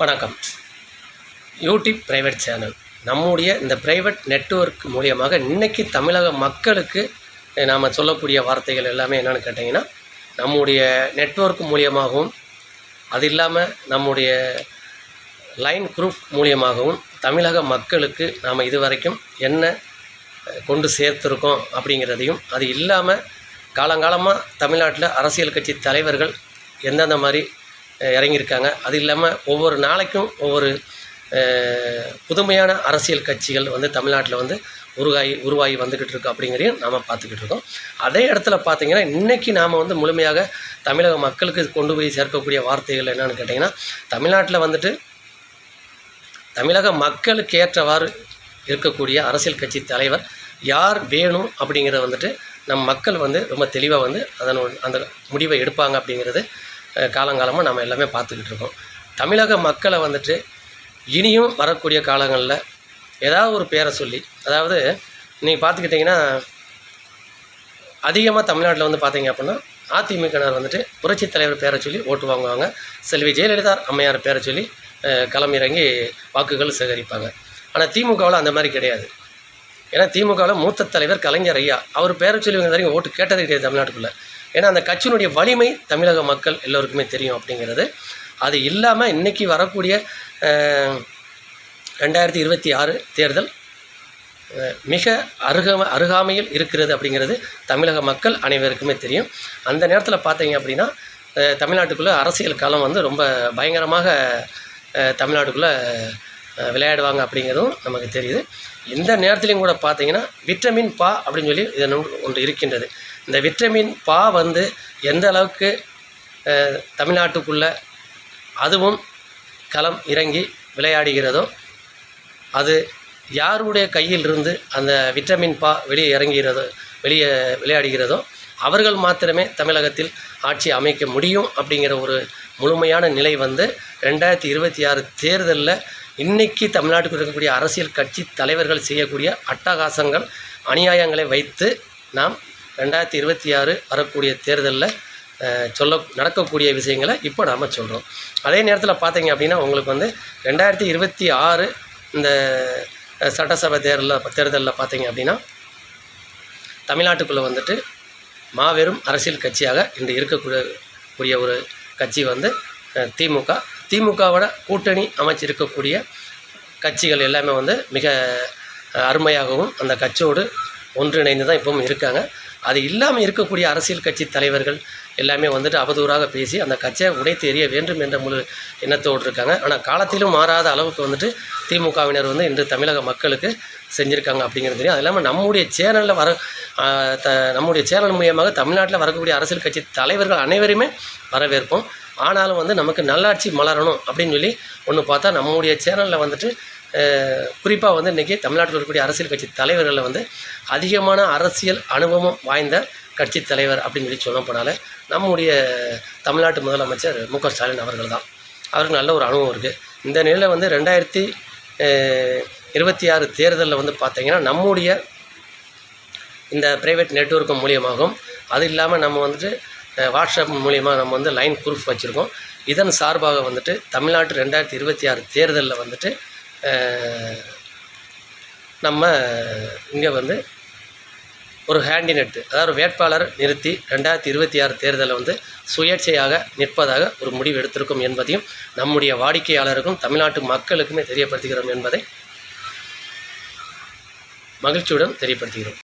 வணக்கம். YouTube private channel. நம்முடைய இந்த ப்ரைவேட் நெட்வொர்க் மூலியமாக இன்றைக்கி தமிழக மக்களுக்கு நாம் சொல்லக்கூடிய வார்த்தைகள் எல்லாமே என்னென்னு கேட்டிங்கன்னா நம்முடைய நெட்ஒர்க் மூலியமாகவும் அது இல்லாமல் நம்முடைய லைன் குரூப் மூலியமாகவும் தமிழக மக்களுக்கு நாம் இதுவரைக்கும் என்ன கொண்டு சேர்த்துருக்கோம் அப்படிங்கிறதையும் அது இல்லாமல் காலங்காலமாக தமிழ்நாட்டில் அரசியல் கட்சி தலைவர்கள் எந்தெந்த மாதிரி இறங்கியிருக்காங்க. அது இல்லாமல் ஒவ்வொரு நாளைக்கும் ஒவ்வொரு புதுமையான அரசியல் கட்சிகள் வந்து தமிழ்நாட்டில் வந்து உருவாகி உருவாகி வந்துக்கிட்டு இருக்கோம் அப்படிங்கிறதையும் நாம் பார்த்துக்கிட்டு இருக்கோம். அதே இடத்துல பார்த்தீங்கன்னா இன்றைக்கி நாம் வந்து முழுமையாக தமிழக மக்களுக்கு கொண்டு போய் சேர்க்கக்கூடிய வார்த்தைகள் என்னென்னு கேட்டிங்கன்னா தமிழ்நாட்டில் வந்துட்டு தமிழக மக்களுக்கு ஏற்றவாறு இருக்கக்கூடிய அரசியல் கட்சி தலைவர் யார் வேணும் அப்படிங்கிறத வந்துட்டு நம் மக்கள் வந்து ரொம்ப தெளிவாக வந்து அதன் அந்த முடிவை எடுப்பாங்க அப்படிங்கிறது காலங்காலமாக நம்ம எல்லாமே பார்த்துக்கிட்டு இருக்கோம். தமிழக மக்களை வந்துட்டு இனியும் வரக்கூடிய காலங்களில் ஏதாவது ஒரு பேரை சொல்லி அதாவது நீங்கள் பார்த்துக்கிட்டிங்கன்னா அதிகமாக தமிழ்நாட்டில் வந்து பார்த்தீங்க அப்படின்னா அதிமுகனர் வந்துட்டு புரட்சித் தலைவர் பேரை சொல்லி ஓட்டு வாங்குவாங்க. செல்வி ஜெயலலிதா அம்மையார் பேரை சொல்லி களமிறங்கி வாக்குகள் சேகரிப்பாங்க. ஆனால் திமுகவில் அந்த மாதிரி கிடையாது. ஏன்னா திமுகவில் மூத்த தலைவர் கலைஞர் ஐயா அவர் பேரை சொல்லி வரைக்கும் ஓட்டு கேட்டது கிடையாது தமிழ்நாட்டுக்குள்ளே. ஏன்னா அந்த கட்சியினுடைய வலிமை தமிழக மக்கள் எல்லோருக்குமே தெரியும் அப்படிங்கிறது. அது இல்லாமல் இன்றைக்கி வரக்கூடிய ரெண்டாயிரத்தி இருபத்தி ஆறு தேர்தல் மிக அருகம அருகாமையில் இருக்கிறது அப்படிங்கிறது தமிழக மக்கள் அனைவருக்குமே தெரியும். அந்த நேரத்தில் பார்த்தீங்க அப்படின்னா தமிழ்நாட்டுக்குள்ளே அரசியல் காலம் வந்து ரொம்ப பயங்கரமாக தமிழ்நாட்டுக்குள்ளே விளையாடுவாங்க அப்படிங்கிறதும் நமக்கு தெரியுது. இந்த நேரத்துலையும் கூட பார்த்தீங்கன்னா விட்டமின் பா அப்படின்னு சொல்லி இது ஒன்று இருக்கின்றது. இந்த விட்டமின் பா வந்து எந்த அளவுக்கு தமிழ்நாட்டுக்குள்ளே அதுவும் களம் இறங்கி விளையாடுகிறதோ அது யாருடைய கையில் இருந்து அந்த விட்டமின் பா வெளியே இறங்குகிறதோ வெளியே விளையாடுகிறதோ அவர்கள் மாத்திரமே தமிழகத்தில் ஆட்சி அமைக்க முடியும் அப்படிங்கிற ஒரு முழுமையான நிலை வந்து ரெண்டாயிரத்தி இருபத்தி ஆறு தேர்தலில் இன்றைக்கி தமிழ்நாட்டுக்கு இருக்கக்கூடிய அரசியல் கட்சி தலைவர்கள் செய்யக்கூடிய அட்டகாசங்கள் அநியாயங்களை வைத்து நாம் ரெண்டாயிரத்தி இருபத்தி ஆறு வரக்கூடிய தேர்தலில் சொல்ல நடக்கக்கூடிய விஷயங்களை இப்போ நாம் சொல்கிறோம் அதே நேரத்தில் பார்த்தீங்க அப்படின்னா உங்களுக்கு வந்து ரெண்டாயிரத்தி இருபத்தி ஆறு இந்த சட்டசபை தேர்தலில் தேர்தலில் பார்த்தீங்க அப்படின்னா தமிழ்நாட்டுக்குள்ளே வந்துட்டு மாபெரும் அரசியல் கட்சியாக இன்று இருக்கக்கூடிய கூடிய ஒரு கட்சி வந்து திமுக திமுகவோட கூட்டணி அமைச்சிருக்கக்கூடிய கட்சிகள் எல்லாமே வந்து மிக அருமையாகவும் அந்த கட்சியோடு ஒன்றிணைந்து தான் இப்பவும் இருக்காங்க. அது இல்லாமல் இருக்கக்கூடிய அரசியல் கட்சி தலைவர்கள் எல்லாமே வந்துட்டு அவதூறாக பேசி அந்த கட்சியை உடைத்து எறிய வேண்டும் என்ற முழு எண்ணத்தோடு இருக்காங்க. ஆனால் காலத்திலும் மாறாத அளவுக்கு வந்துட்டு திமுகவினர் வந்து இன்று தமிழக மக்களுக்கு செஞ்சுருக்காங்க அப்படிங்கிறது தெரியும். அது இல்லாமல் நம்முடைய சேனலில் வர த நம்முடைய சேனல் மூலியமாக தமிழ்நாட்டில் வரக்கூடிய அரசியல் கட்சி தலைவர்கள் அனைவருமே வரவேற்போம். ஆனாலும் வந்து நமக்கு நல்லாட்சி மலரணும் அப்படின்னு சொல்லி ஒன்று பார்த்தா நம்முடைய சேனலில் வந்துட்டு குறிப்பாக வந்து இன்றைக்கி தமிழ்நாட்டில் இருக்கக்கூடிய அரசியல் கட்சி தலைவர்களில் வந்து அதிகமான அரசியல் அனுபவம் வாய்ந்த கட்சி தலைவர் அப்படின்னு சொல்லி சொல்ல நம்முடைய தமிழ்நாட்டு முதலமைச்சர் மு க ஸ்டாலின் அவர்கள் தான். அவருக்கு நல்ல ஒரு அனுபவம் இருக்குது இந்த நிலையில் வந்து ரெண்டாயிரத்தி இருபத்தி ஆறு தேர்தலில் வந்து பார்த்திங்கன்னா நம்முடைய இந்த ப்ரைவேட் நெட்ஒர்க்கு மூலியமாகவும் அது இல்லாமல் நம்ம வந்துட்டு வாட்ஸ்அப் மூலிமா நம்ம வந்து லைன் ப்ரூஃப் வச்சுருக்கோம். இதன் சார்பாக வந்துட்டு தமிழ்நாட்டு ரெண்டாயிரத்தி இருபத்தி ஆறு தேர்தலில் வந்துட்டு நம்ம இங்கே வந்து ஒரு ஹேண்டினெட்டு அதாவது வேட்பாளர் நிறுத்தி ரெண்டாயிரத்தி இருபத்தி ஆறு தேர்தலில் வந்து சுயேட்சையாக நிற்பதாக ஒரு முடிவு எடுத்திருக்கும் என்பதையும் நம்முடைய வாடிக்கையாளருக்கும் தமிழ்நாட்டு மக்களுக்குமே தெரியப்படுத்துகிறோம் என்பதை மகிழ்ச்சியுடன் தெரியப்படுத்துகிறோம்.